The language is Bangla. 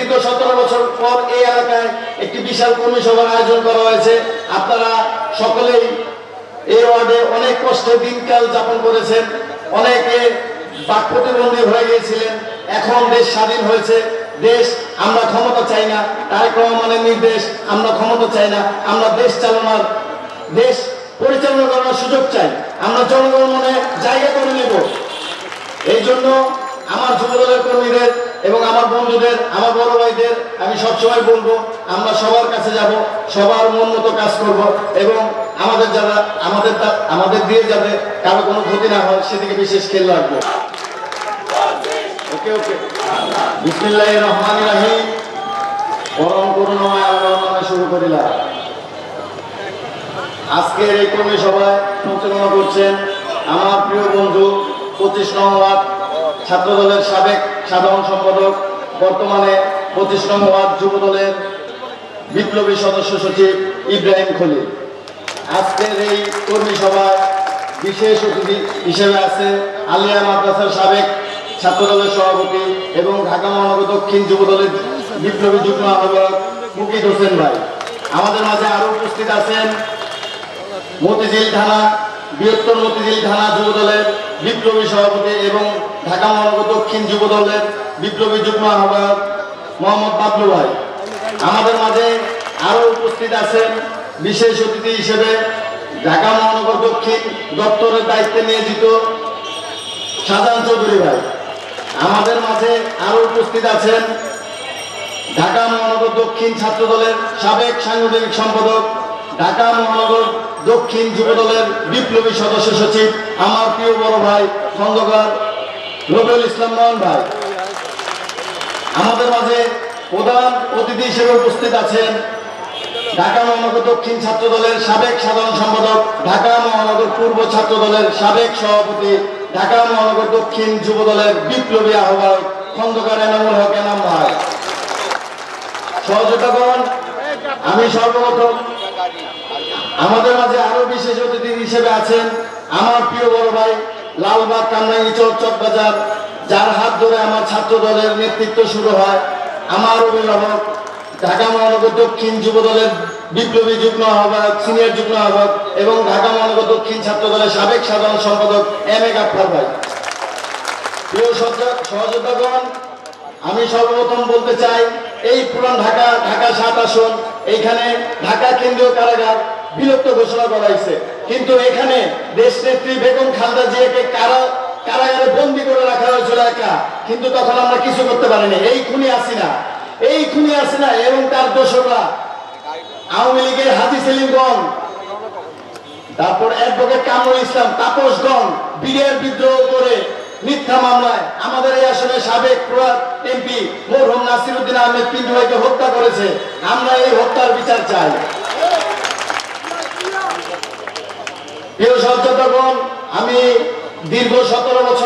দীর্ঘ সতেরো বছর পর এই এলাকায় একটি বিশাল কর্মী সভার আয়োজন করা হয়েছে। আপনারা সকলেই এই ওয়ার্ডে অনেক কষ্টে দিনকাল যাপন করেছেন। অনেকে বাক প্রতিবন্ধী হয়ে গিয়েছিলেন। এখন দেশ স্বাধীন হয়েছে। দেশ আমরা ক্ষমতা চাই না। তারেক রহমানের নির্দেশ, আমরা ক্ষমতা চাই না। আমরা দেশ চালানোর, দেশ পরিচালনা করার সুযোগ চাই। আমরা জনগণ মনে জায়গা করে নেব। এই জন্য আমার যুবদলের কর্মীদের আমার বন্ধুদের, আমার বড় ভাইদের আমি সবসময় বলব, আমরা সবার কাছে যাব, সবার মন মতো কাজ করব এবং আমাদের যারা, আমাদের আমাদের দিয়ে যাবে, কারও কোনো ক্ষতি না হয়, সেদিকে বিশেষ খেয়াল রাখব। ওকে ওকে। পরম শুরু করিলাম। আজকের এই কর্মী সভায় সঞ্চালনা করছেন আমার প্রিয় বন্ধু, পঁচিশ নং ওয়ার্ড ছাত্র দলের সাবেক সাধারণ সম্পাদক বর্তমানে পঁচিশ নং ওয়ার্ড যুব দলের বিপ্লবী সদস্য সচিব ইব্রাহিম খলিল। আজকের এই কর্মী সভায় বিশেষ অতিথি হিসেবে আছে আলিয়া মাদ্রাসার সাবেক ছাত্র দলের সভাপতি এবং ঢাকা মহানগর দক্ষিণ যুব দলের বিপ্লবী যুগ্ম আহ্বায়ক মুকিদ হোসেন ভাই। আমাদের মাঝে আরও উপস্থিত আছেন মতিঝিল থানা বৃহত্তর মতিঝিল থানা যুব দলের বিপ্লবী সভাপতি এবং ঢাকা মহানগর দক্ষিণ যুব দলের বিপ্লবী যুগ্ম আহ্বায়ক মোহাম্মদ বাবলু ভাই। আমাদের মাঝে আরও উপস্থিত আছেন বিশেষ অতিথি হিসেবে ঢাকা মহানগর দক্ষিণ দপ্তরের দায়িত্বে নিয়োজিত শাহজাহান চৌধুরী ভাই। আমাদের মাঝে আরও উপস্থিত আছেন ঢাকা মহানগর দক্ষিণ ছাত্র দলের সাবেক সাংগঠনিক সম্পাদক ঢাকা মহানগর দক্ষিণ যুব দলের বিপ্লবী সদস্য সচিব, আমার প্রিয় বড় ভাই, খন্দকার রবিউল ইসলাম মোহন ভাই। আমাদের মাঝে প্রধান অতিথি হিসেবে উপস্থিত আছেন ঢাকা মহানগর দক্ষিণ ছাত্র দলের সাবেক সাধারণ সম্পাদক, ঢাকা মহানগর পূর্ব ছাত্র দলের সাবেক সভাপতি, ঢাকা মহানগর দক্ষিণ যুব দলের বিপ্লবী আহ্বায়ক, খন্দকার এনামুল হক এনাম ভাই। সহযোগিতাগণ আমি সর্বপ্রথম আমাদের মাঝে আরও বিশেষ অতিথি হিসেবে আছেন আমার প্রিয় বড় ভাই লালবাগ কামরাঙ্গি চক চকবাজার যার হাত ধরে আমার ছাত্র দলের নেতৃত্ব শুরু হয়। আমার অভিভাবক, ঢাকা মহানগর দক্ষিণ যুব দলের বিপ্লবী যুগ্ম আহ্বায়ক, সিনিয়র যুগ্ম আহ্বায়ক এবং ঢাকা মহানগর দক্ষিণ ছাত্র দলের সাবেক সাধারণ সম্পাদক এম এ গাফার ভাই। প্রিয় সহযোদ্ধাগণ, আমি সর্বপ্রথম বলতে চাই এই পুরান ঢাকা ঢাকা সাত আসন, এইখানে ঢাকা কেন্দ্রীয় কারাগার বিলুপ্ত ঘোষণা করা হয়েছে। কিন্তু এখানে দেশ নেত্রী বেগম খালদা জিয়াকে কারা কারাগারে বন্দি করে রাখা হয়েছিল একা, কিন্তু তখন আমরা কিছু করতে পারিনি। এই খুনি আসিনা এই খুনি আসিনা এবং তার দোষরা আওয়ামী লীগের হাজি সেলিমগঞ্জ, তারপর অ্যাডভোকেট কামরুল ইসলাম তাপসগণ বিডিআর বিদ্রোহ করে মিথ্যা মামলায় আমাদের এই আসলে সাবেক এমপি মরহুম নাসিরুদ্দিন আহমেদ পিন্টু ভাইকে হত্যা করেছে। আমরা এই হত্যার বিচার চাই। প্রিয় আমি দীর্ঘ সতেরো বছর